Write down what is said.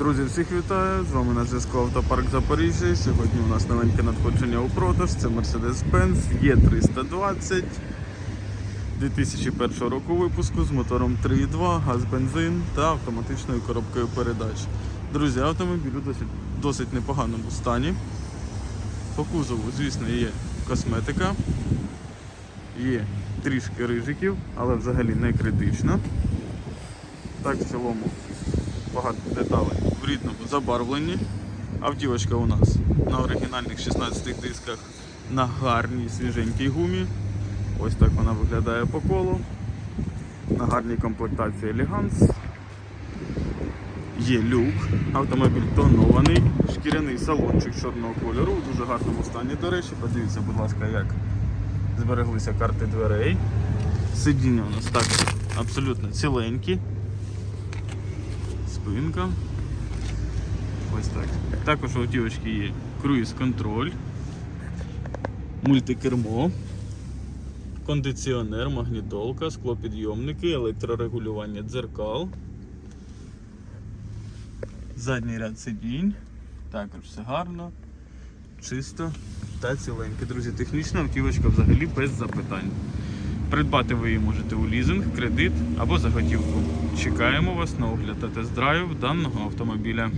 Друзі, всіх вітаю! З вами на зв'язку Автопарк Запоріжжя. Сьогодні у нас новеньке надходження у продаж. Це Mercedes-Benz E320 2001 року випуску з мотором 3.2, газ бензин та автоматичною коробкою передач. Друзі, автомобіль у досить, досить непоганому стані. По кузову, звісно, є косметика, є трішки рижиків, але взагалі не критично. Так, в цілому багато деталей в рідному забарвленні. Автівочка у нас на оригінальних 16 дисках на гарній свіженькій гумі. Ось так вона виглядає по колу. На гарній комплектації Elegance. Є люк, автомобіль тонований, шкіряний салончик чорного кольору у дуже гарному стані. До речі, подивіться, будь ласка, як збереглися карти дверей. Сидіння у нас також абсолютно ціленькі. Спинка. Ось так. Також у автівочки є круїз-контроль, мультикермо, кондиціонер, магнітолка, склопідйомники, електрорегулювання дзеркал. Задній ряд сидінь. Також все гарно, чисто та ціленьке. Друзі, технічна автівочка взагалі без запитань. Придбати ви її можете у лізинг, кредит або заготівку. Чекаємо вас на огляд та тест-драйв даного автомобіля.